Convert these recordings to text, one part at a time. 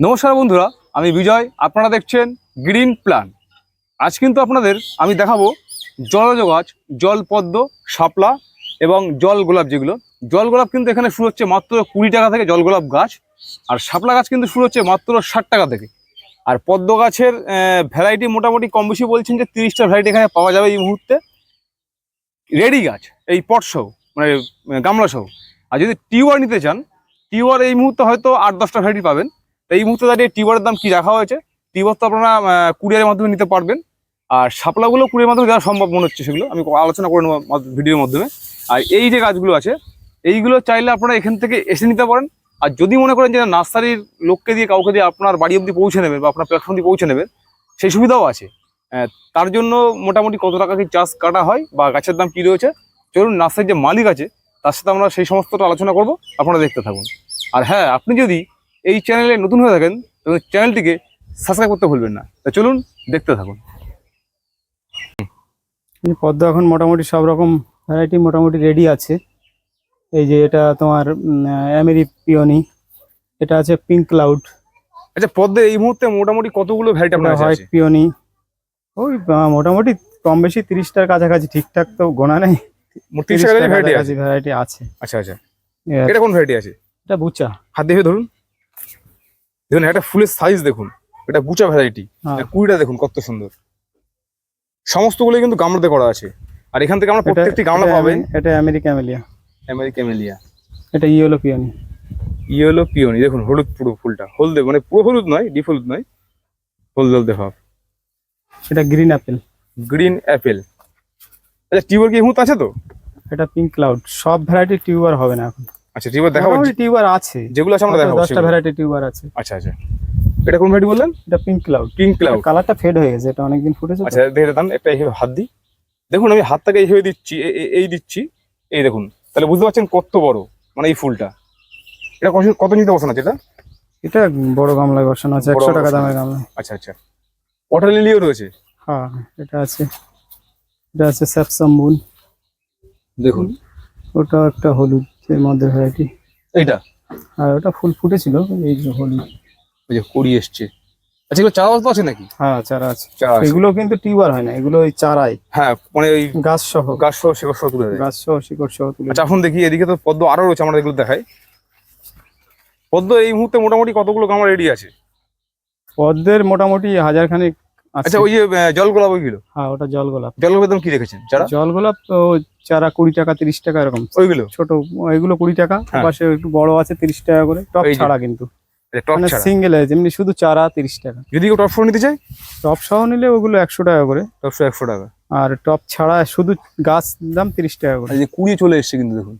নমস্কার বন্ধুরা, আমি বিজয়, আপনারা দেখছেন গ্রিন প্ল্যান আজ কিন্তু আপনাদের আমি দেখাবো জলজ গাছ জল পদ্ম, শাপলা এবং জল গোলাপ যেগুলো। জল গোলাপ কিন্তু এখানে শুরু হচ্ছে মাত্র কুড়ি টাকা থেকে জল গোলাপ গাছ, আর শাপলা গাছ কিন্তু শুরু হচ্ছে মাত্র ষাট টাকা থেকে। আর পদ্ম গাছের ভ্যারাইটি মোটামুটি কম বেশি বলছেন যে তিরিশটা ভ্যারাইটি এখানে পাওয়া যাবে এই মুহূর্তে। রেডি গাছ, এই পট সহ মানে গামলা সহ আর যদি টিউবার নিতে চান, টিউবার এই মুহূর্তে হয়তো আট দশটা ভ্যারাইটি পাবেন। এই মুহূর্তে দাঁড়িয়ে টিউবারের দাম কি রাখা হয়েছে? টিউবার তো আপনারা কুরিয়ারের মাধ্যমে নিতে পারবেন। আর শাপলাগুলো কুরিয়ার মাধ্যমে দেওয়া সম্ভব মনে হচ্ছে সেগুলো। আমি আলোচনা করে নেব ভিডিওর মাধ্যমে। আর এই যে গাছগুলো আছে, এইগুলো চাইলে আপনারা এখান থেকে এসে নিতে পারেন। আর যদি মনে করেন যে নার্সারির লোককে দিয়ে কাউকে দিয়ে আপনার বাড়ি অবধি পৌঁছে নেবেন বা আপনার প্ল্যাটফর্ম দিয়ে পৌঁছে নেবেন, সেই সুবিধাও আছে। তার জন্য মোটামুটি কত টাকা কি চাষ কাটা হয় বা গাছের দাম কী রয়েছে, চলুন নার্সারির যে মালিক আছে, তার সাথে আমরা সেই সমস্তটা আলোচনা করব। আপনারা দেখতে থাকুন। আর হ্যাঁ আপনি যদি এই চ্যানেলে নতুন হয়ে থাকেন তবে চ্যানেলটিকে সাবস্ক্রাইব করতে ভুলবেন না। তা চলুন দেখতে থাকুন। পদ্ম এখন মোটামুটি সব রকম ভ্যারাইটি মোটামুটি রেডি আছে। এই যে এটা তোমার অ্যামেরি পিওনি এটা আছে পিঙ্ক ক্লাউড আচ্ছা পদ্মে এই মুহূর্তে মোটামুটি কতগুলো ভ্যারাইটি আপনার হোয়াইট পিওনি ওই মোটামুটি কম বেশি তিরিশটার কাছাকাছি ঠিকঠাক তো গোনা নেই। আছে। ভ্যারাইটি আছে। আচ্ছা আচ্ছা। এটা কোন ভ্যারাইটি আছে? এটা বুচা হাত দেখে ধরুন। দেখুন একটা ফুলের সাইজ দেখুন এটা বুচা ভ্যারাইটি। কুড়িটা দেখুন কত সুন্দর। সমস্তগুলো কিন্তু গামলাতে করা আছে। আর এখান থেকে আমরা প্রত্যেকটি গামলা পাবেন। এটা আমেরিকা। মেলিয়া আমেরিকামেলিয়া এটা ইয়েলো পিওনি। ইয়েলো পিওনি দেখুন হলুদ পুরো ফুলটা। হলদে মানে পুরো হলুদ নয় ডিপ হলুদ নয়। হলদে হলদে ভাব। এটা গ্রিন অ্যাপেল গ্রিন অ্যাপেল আচ্ছা টিউবার কি মুহূর্তে আছে তো? এটা পিঙ্ক ক্লাউড সব ভ্যারাইটি টিউবার হবে না এখন। আচ্ছা টিউবার দেখাবো টিউবার আছে। যেগুলো আছে আমরা দেখাবো দশটা সেগুলো। ভ্যারাইটি টিউবার আছে। আচ্ছা আচ্ছা। এটা কোন ভ্যারাইটি বললেন? এটা পিঙ্ক ক্লাউড পিঙ্ক ক্লাউড কালারটা ফেড হয়ে গেছে এটা অনেকদিন ফুটেছে। আচ্ছা দেখে দান একটা এইভাবে হাত দিই। দেখুন আমি হাতটাকে এইভাবে দিচ্ছি এই দিচ্ছি। এই দেখুন তাহলে বুঝতে পারছেন কত বড় মানে এই ফুলটা। এটা কত কত নিতে বসানো আছে এটা? এটা বড় গামলায় বসানো আছে একশো টাকা দামের গামলা। আচ্ছা আচ্ছা। ওয়াটার লিলিও রয়েছে? হ্যাঁ এটা আছে। এটা আছে স্যাপসাম্বুন দেখুন। ওটা একটা হলুদ। এর মধ্যে ভ্যারাইটি এইটা? আর ওটা ফুল ফুটেছিল এই যে হলুদ। ওই যে কুড়ি এসছে। আচ্ছা এগুলো চারা তো আছে নাকি? হ্যাঁ চারা আছে। চারা এগুলো কিন্তু টিউবার হয় না এগুলো ওই চারাই। হ্যাঁ মানে ওই গাছ সহ। গাছ সহ শিকড় সহ তুলে গাছ সহ শিকড় সহ তুলে আচ্ছা এখন দেখি এদিকে তো পদ্ম আরও রয়েছে আমরা এগুলো দেখাই। পদ্ম এই মুহূর্তে মোটামুটি কতগুলো গামলা রেডি আছে? পদ্মের মোটামুটি হাজার খানিক আচ্ছা ওই যে জল গোলাপ ওইগুলো? হ্যাঁ ওটা জল গোলাপ জল গোলাপের দাম কি রেখেছেন? চারা জল গোলাপ তো চারা কুড়ি টাকা তিরিশ টাকা এরকম। ওইগুলো? ছোট এগুলো কুড়ি টাকা হ্যাঁ। পাশে একটু বড় আছে তিরিশ টাকা করে। টপ ছাড়া কিন্তু। টপ মানে সিঙ্গেল আছে এমনি শুধু চারা তিরিশ টাকা। যদি কেউ টপ ফোর নিতে চায়? টপ সহ নিলে ওগুলো একশো টাকা করে। টপ একশো টাকা। আর টপ ছাড়া শুধু গাছ দাম তিরিশ টাকা করে। যে কুড়িয়ে চলে এসছে কিন্তু দেখুন।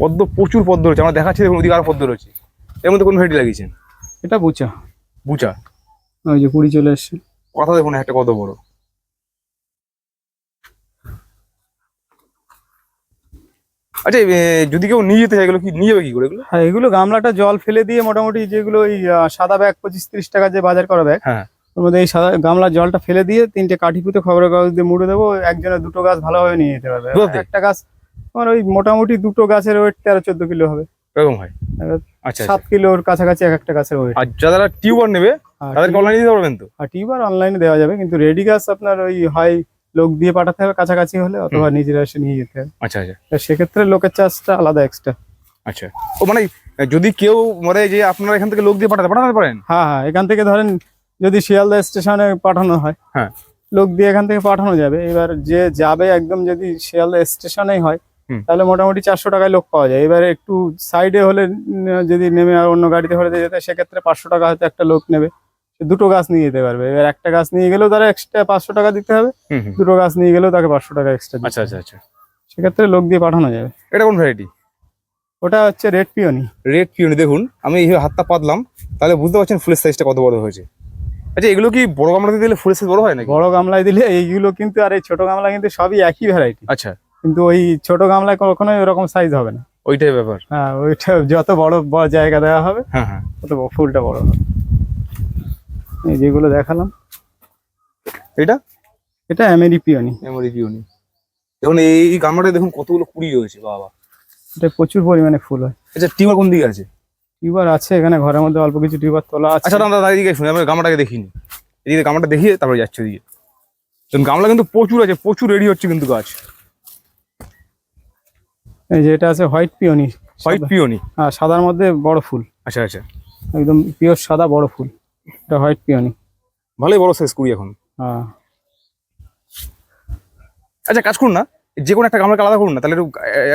পদ্ম প্রচুর পদ্ম রয়েছে। আমরা দেখাচ্ছি দেখুন ওদিকে আরও পদ্ম রয়েছে। এর মধ্যে কোন ভ্যারাইটি লাগিয়েছেন? এটা বুচা। বুচা। ওই যে কুড়ি চলে এসছে কথা দেখুন একটা কত বড়। আচ্ছা যদি কেউ নিয়ে যেতে চায় এগুলো কি নিয়ে যাবে কি করে এগুলো? হ্যাঁ এগুলো গামলাটা জল ফেলে দিয়ে মোটামুটি যেগুলো ওই সাদা ব্যাগ পঁচিশ তিরিশ টাকা যে বাজার করা ব্যাগ হ্যাঁ। ওর মধ্যে এই সাদা গামলার জলটা ফেলে দিয়ে তিনটে কাঠি পুঁতে খবরের কাগজ দিয়ে মুড়ে দেবো একজনের দুটো গাছ ভালোভাবে নিয়ে যেতে পারবে? একটা গাছ তোমার ওই মোটামুটি দুটো গাছের ওয়েট তেরো চোদ্দ কিলো হবে। এরকম হয়। আচ্ছা সাত কিলোর কাছাকাছি এক একটা গাছের ওয়েট আর যারা টিউবার নেবে তাদেরকে অনলাইনে দিতে পারবেন তো? আর টিউবার অনলাইনে দেওয়া যাবে কিন্তু রেডি গাছ আপনার ওই হয় লোক দিয়ে পাঠাতে হবে কাছাকাছি হলে অথবা নিজেরা এসে নিয়ে যেতে হবে। আচ্ছা আচ্ছা। সেক্ষেত্রে লোকের চার্জটা আলাদা এক্সট্রা আচ্ছা। ও মানে যদি কেউ মানে যে আপনারা এখান থেকে লোক দিয়ে পাঠাতে পাঠাতে পারেন? হ্যাঁ হ্যাঁ এখান থেকে ধরেন যদি শিয়ালদা স্টেশনে পাঠানো হয় হ্যাঁ। লোক দিয়ে এখান থেকে পাঠানো যাবে। এবার যে যাবে একদম যদি শিয়ালদা স্টেশনেই হয় তাহলে মোটামুটি চারশো টাকায় লোক পাওয়া যায়। এবারে একটু সাইডে হলে যদি নেমে আর অন্য গাড়িতে হলে যেতে সেক্ষেত্রে পাঁচশো টাকা হয়তো একটা লোক নেবে। সে দুটো গাছ নিয়ে যেতে পারবে। এবার একটা গাছ নিয়ে গেলেও তারা এক্সট্রা পাঁচশো টাকা দিতে হবে দুটো গাছ নিয়ে গেলেও তাকে পাঁচশো টাকা এক্সট্রা আচ্ছা আচ্ছা আচ্ছা। সেক্ষেত্রে লোক দিয়ে পাঠানো যাবে। এটা কোন ভ্যারাইটি ওটা হচ্ছে রেড পিওনি রেড পিওনি দেখুন আমি এইভাবে হাতটা পাতলাম তাহলে বুঝতে পারছেন ফুলের সাইজটা কত বড় হয়েছে। আচ্ছা এগুলো কি বড় গামলাতে দিলে ফুলের সাইজ বড় হয় নাকি? বড় গামলায় দিলে এইগুলো কিন্তু আর এই ছোট গামলা কিন্তু সবই একই ভ্যারাইটি আচ্ছা। কিন্তু ওই ছোট গামলায় কখনোই ওরকম সাইজ হবে না। ওইটাই ব্যাপার। হ্যাঁ ওইটা যত বড় বড় জায়গা দেওয়া হবে হ্যাঁ হ্যাঁ। তত ফুলটা বড় হবে। এই যেগুলো দেখালাম। এটা? এটা আমেরি পিওনি মেমোরি পিওনি দেখুন এই গামলাটা দেখুন কতগুলো কুড়ি রয়েছে বাবা। এটা প্রচুর পরিমাণে ফুল হয়। আচ্ছা টিউবার কোন দিকে আছে? টিউবার আছে এখানে ঘরের মধ্যে অল্প কিছু টিউবার তোলা আছে। আচ্ছা দাদা এদিকে শুনে আমি গামলাটাকে দেখিনি। এদিকে গামলাটা দেখিয়ে তারপরে যাচ্ছে দেখুন, গামলা কিন্তু প্রচুর আছে প্রচুর রেডি হচ্ছে কিন্তু গাছ। এই যে এটা আছে হোয়াইট পিওনি। White peony? হ্যাঁ সাদার মধ্যে বড় ফুল। আচ্ছা আচ্ছা। একদম পিওর সাদা বড় ফুল। এটা হোয়াইট পিওনি ভালোই বড় সাইজ কুড়ি এখন। হ্যাঁ। আচ্ছা কাজ করুন না। যে কোনো একটা গামলাকে আলাদা করুন না তাহলে একটু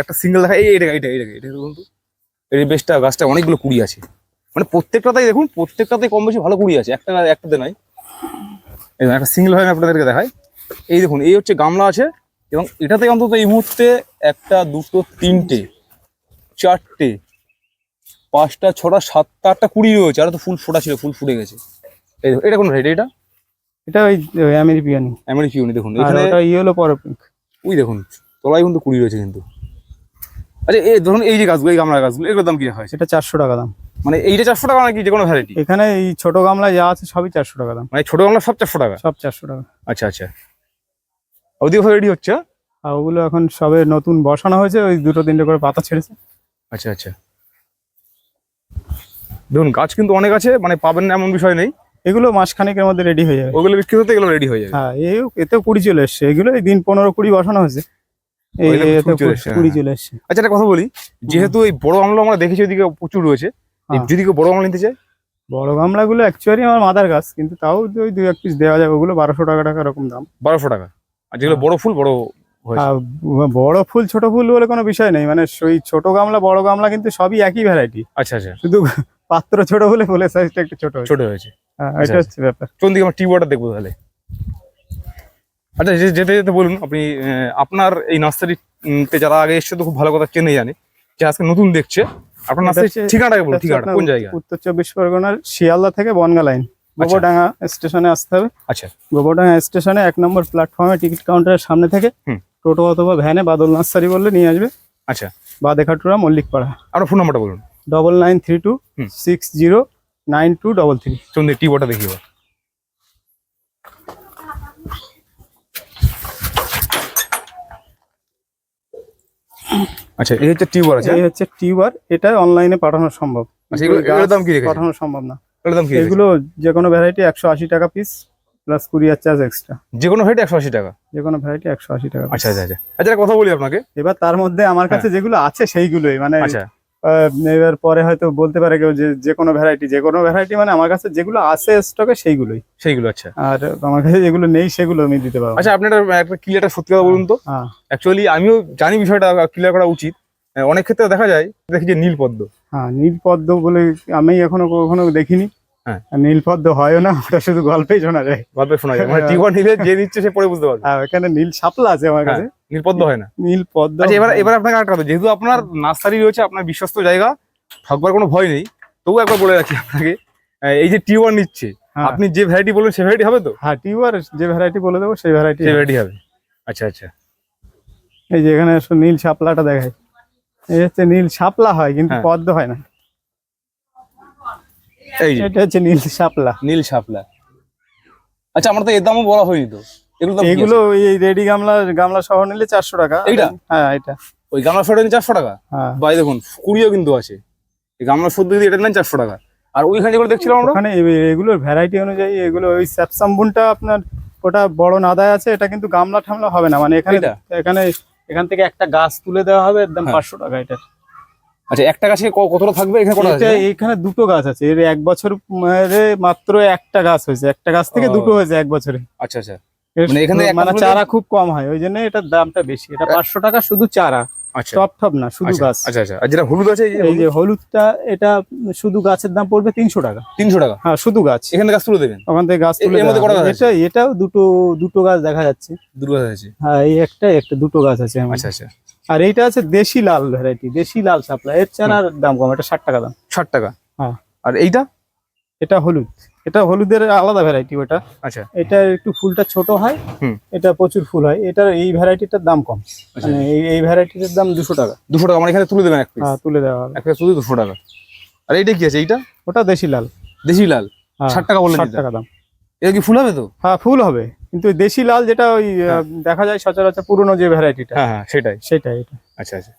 একটা সিঙ্গেল দেখা এই এটা এটা এটা এটা দেখুন তো। এই বেশটা গাছটা অনেকগুলো কুড়ি আছে। মানে প্রত্যেকটাতেই দেখুন প্রত্যেকটাতেই কম বেশি ভালো কুড়ি আছে একটা একটাতে নয় এই দেখুন, একটা সিঙ্গেল হয় আমি আপনাদেরকে দেখাই। এই দেখুন এই হচ্ছে গামলা আছে এবং এটাতে অন্তত এই মুহূর্তে একটা দুটো তিনটে চারটে পাঁচটা ছটা সাতটা আটটা কুড়ি রয়েছে। আর তো ফুল ফোটা ছিল ফুল ফুটে গেছে। এই দেখুন, এটা কোন ভ্যারাইটি এটা? এটা ওই আমেরি পিওনি আমেরি দেখুন এখানে ওটা ইয়েলো পরো পিঙ্ক ওই দেখুন তলায় কিন্তু কুড়ি রয়েছে কিন্তু। আচ্ছা এই ধরুন এই যে গাছগুলো এই গামলা গাছগুলো এগুলোর দাম কি হয়েছে সেটা চারশো টাকা দাম। মানে এইটা চারশো টাকা নাকি যে কোনো ভ্যারাইটি এখানে এই ছোট গামলায় যা আছে সবই চারশো টাকা দাম। মানে ছোট গামলা সব চারশো টাকা? সব চারশো টাকা। আচ্ছা আচ্ছা। ওদিকে রেডি হচ্ছে? হ্যাঁ? আর ওগুলো এখন সবে নতুন বসানো হয়েছে ওই দুটো তিনটে করে পাতা ছেড়েছে। আচ্ছা আচ্ছা। দেখুন গাছ কিন্তু অনেক আছে মানে পাবেন না এমন বিষয় নেই। এগুলো মাসখানেকের মধ্যে রেডি হয়ে যাবে। ওগুলো বিক্রি হতে এগুলো রেডি হয়ে যাবে। হ্যাঁ এই এতেও কুড়ি চলে এসছে। এগুলো এই দিন পনেরো কুড়ি বসানো হয়েছে। এই কুড়ি চলে এসছে, কুড়ি হ্যাঁ। চলে আচ্ছা একটা কথা বলি যেহেতু এই বড় গামলা আমরা দেখেছি ওদিকে প্রচুর রয়েছে। হ্যাঁ। যদি কেউ বড় গামলা নিতে চায়? বড় গামলাগুলো অ্যাকচুয়ালি আমার মাদার গাছ কিন্তু তাও ওই দুই এক পিস দেওয়া যাবে ওগুলো বারোশো টাকা টাকা এরকম দাম। বারোশো টাকা। আর যেগুলো বড় ফুল বড় বড় ফুল ছোট ফুল বলে কোনো বিষয় নেই। মানে ওই ছোট গামলা বড় গামলা কিন্তু সবই একই ভ্যারাইটি আচ্ছা আচ্ছা। শুধু পাত্র ছোট হলে ফুলের সাইজটা একটু ছোট ছোট হয়েছে। হ্যাঁ, আচ্ছা, এটা হচ্ছে ব্যাপার। চলুন দিকে আমরা টিউব ওয়াটার দেখব তাহলে? আচ্ছা যেতে যেতে বলুন আপনি আপনার এই নার্সারিতে যারা আগে এসছে তো খুব ভালো কথা চেনে জানে। যে আজকে নতুন দেখছে। আপনার নার্সারি ঠিকানাটাকে বলুন ঠিকানা কোন জায়গা? উত্তর চব্বিশ পরগনার শিয়ালদা থেকে বনগা লাইন গোবরডাঙ্গা স্টেশনে আসতে হবে। আচ্ছা। গোবরডাঙ্গা স্টেশনে এক নম্বর প্ল্যাটফর্মে টিকিট কাউন্টারের সামনে থেকে টোটো অথবা ভ্যানে বাদল নার্সারি বললে নিয়ে আসবে। আচ্ছা। বাদেখাটুরা মল্লিকপাড়া। আপনার ফোন নাম্বারটা বলুন। Double nine three two six zero nine two double three tube water দেখি এবার। আচ্ছা এই হচ্ছে টিউবার আছে এই হচ্ছে টিউবার এটা অনলাইনে পাঠানো সম্ভব। আচ্ছা এগুলো দাম কি পাঠানো সম্ভব না। এগুলোর দাম কি এগুলো যে কোনো ভ্যারাইটি একশো আশি টাকা piece plus courier charge extra যে কোনো ভ্যারাইটি একশো আশি টাকা? যে কোনো ভ্যারাইটি একশো আশি টাকা আচ্ছা আচ্ছা আচ্ছা। আচ্ছা কথা বলি আপনাকে। এবার তার মধ্যে আমার কাছে যেগুলো আছে সেইগুলোই মানে আচ্ছা। এবার পরে হয়তো বলতে পারে কেউ যে যে কোনো ভ্যারাইটি যে কোনো ভ্যারাইটি মানে আমার কাছে যেগুলো আছে স্টকে সেইগুলোই। সেইগুলো আচ্ছা। আর আমার কাছে যেগুলো নেই সেগুলো আমি দিতে পারব। আচ্ছা আপনার একটা ক্লিয়ারটা সত্যি কথা বলুন তো। অ্যাকচুয়ালি আমিও জানি বিষয়টা ক্লিয়ার করা উচিত। অনেক ক্ষেত্রে দেখা যায় দেখি যে নীল পদ্ম হ্যাঁ নীলপদ্ম বলে আমি এখনও কখনো দেখিনি। নীলপদ্ম হয়ও না ওটা শুধু গল্পেই শোনা যায়। গল্পে শোনা যায়। মানে টিউবার নিলে যে নিচ্ছে সে পরে বুঝতে পারবে। এখানে নীল শাপলা আছে আমার হ্যাঁ, কাছে নীল পদ্ম হয় না। নীল পদ্ম আচ্ছা এবার এবার আপনাকে কথা যেহেতু আপনার নার্সারি রয়েছে আপনার বিশ্বস্ত জায়গা ঠকবার কোনো ভয় নেই তবু একবার বলে রাখি আপনাকে এই যে টিউবার নিচ্ছে হ্যাঁ। আপনি যে ভ্যারাইটি বলবেন সে ভ্যারাইটি হবে তো? হ্যাঁ টিউবার যে ভ্যারাইটি বলে দেবো সেই ভ্যারাইটি ভ্যারাইটি হবে। আচ্ছা আচ্ছা। এই যে এখানে নীল শাপলাটা দেখায় এই হচ্ছে নীল শাপলা হয় কিন্তু হ্যাঁ। পদ্ম হয় না। এই এটা হচ্ছে নীল শাপলা। নীল শাপলা। আচ্ছা আমরা তো এর দামও বলা হয়নি তো। এগুলো দাম এগুলো এই রেডি গামলা গামলা সহ নিলে চারশো টাকা। এইটা? হ্যাঁ এটা ওই গামলা চারশো টাকা? হ্যাঁ। দেখুন কুড়িও কিন্তু আছে। এই গামলা সদ্য দিয়ে এটা নেন চারশো টাকা। আর ওইখানে যেগুলো দেখছিলাম আমরা? ওখানে এগুলোর ভ্যারাইটি অনুযায়ী এগুলো ওই স্যাপসাম্বুনটা আপনার ওটা বড় নাদায় আছে এটা কিন্তু গামলা ঠামলা হবে না। মানে এখানে এখানে এখান থেকে একটা গাছ তুলে দেওয়া হবে একদম হ্যাঁ। পাঁচশো টাকা এটা। আচ্ছা একটা গাছে কতটা থাকবে? এখানে কটা এটা আছে? এখানে দুটো গাছ আছে। এর এক বছর মাত্র একটা গাছ হয়েছে। একটা গাছ থেকে। দুটো হয়েছে এক বছরে। আচ্ছা আচ্ছা। মানে এখানে মানে চারা খুব কম হয় ওই জন্য এটার দামটা বেশি। এটা পাঁচশো টাকা শুধু চারা আচ্ছা। টপ টপ না শুধু আচ্ছা গাছ। আচ্ছা আচ্ছা। আর যেটা হলুদ আছে এই যে হলুদটা এটা শুধু গাছের দাম পড়বে তিনশো টাকা। তিনশো টাকা? হ্যাঁ শুধু গাছ। এখানে গাছ তুলে দেবেন? ওখান থেকে গাছ তুলে? এটা এটাও দুটো দুটো গাছ দেখা যাচ্ছে। দুটো গাছ আছে। হ্যাঁ এই একটা একটা দুটো গাছ আছে আচ্ছা আচ্ছা। আর এইটা আছে দেশি লাল ভ্যারাইটি দেশি লাল সাপ্লা এর চারার দাম কম এটা ষাট টাকা দাম। ষাট টাকা? হ্যাঁ। আর এইটা? এটা হলুদ। এটা হলুদের আলাদা ভ্যারাইটি ওটা। আচ্ছা। এটা একটু ফুলটা ছোট হয়। এটা প্রচুর ফুল হয়। এটার এই ভ্যারাইটিটার দাম কম। আচ্ছা। মানে এই এই ভ্যারাইটিটার দাম দুশো টাকা। দুশো টাকা মানে এখানে তুলে দেবেন এক পিস হ্যাঁ তুলে দেওয়া হবে। এক পিস তুলে দুশো টাকা। আর এইটা কি আছে? এইটা? ওটা দেশি লাল। দেশি লাল। হ্যাঁ, ষাট টাকা বললেন ষাট টাকা দাম। এটা কি ফুল হবে তো? হ্যাঁ ফুল হবে। কিন্তু দেশি লাল যেটা ওই হ্যাঁ। দেখা যায় সচরাচর পুরনো যে ভ্যারাইটিটা হ্যাঁ হ্যাঁ সেটাই। সেটাই এটা। আচ্ছা আচ্ছা।